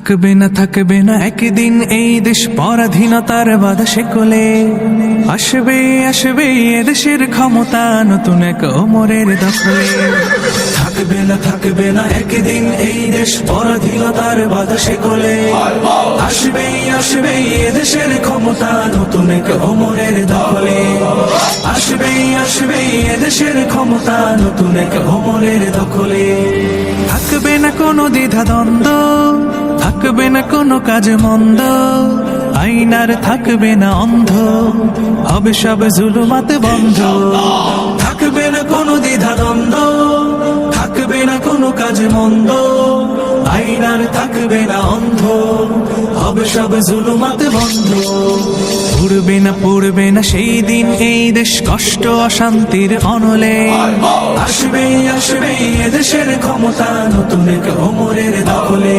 থাকবে না থাকবে না একদিন এই দেশ পরাধীনতার বাধা শেকলে আসবে আসবে এদেশের ক্ষমতা নতুন এক ওমরের দখলে। থাকবে না থাকবে না একদিন এই দেশ পরাধীনতার বাধা শেকলে আসবে আসবে এদেশের ক্ষমতা নতুন এক ওমরের দখলে। আসবে আসবে এদেশের ক্ষমতা নতুন এক ওমরের দখলে। থাকবে না কোনো দ্বিধা দ্বন্দ্ব থাকবে না কোনো কাজ মন্দ, আইনার থাকবে না অন্ধ, হবে সব জুলুমাতে বন্ধ। থাকবে না কোনো দ্বিধা দ্বন্দ্ব, থাকবে না কোনো কাজ মন্দ, আইনার থাকবে না অন্ধ, হবে সব জুলুমাতে বন্ধ। উড়বে না, পড়বে না সেই দিন এই দেশ কষ্ট, অশান্তির অনলে। আসবে আসবে এদেশের ক্ষমতা, নতুন এক ওমরের দখলে।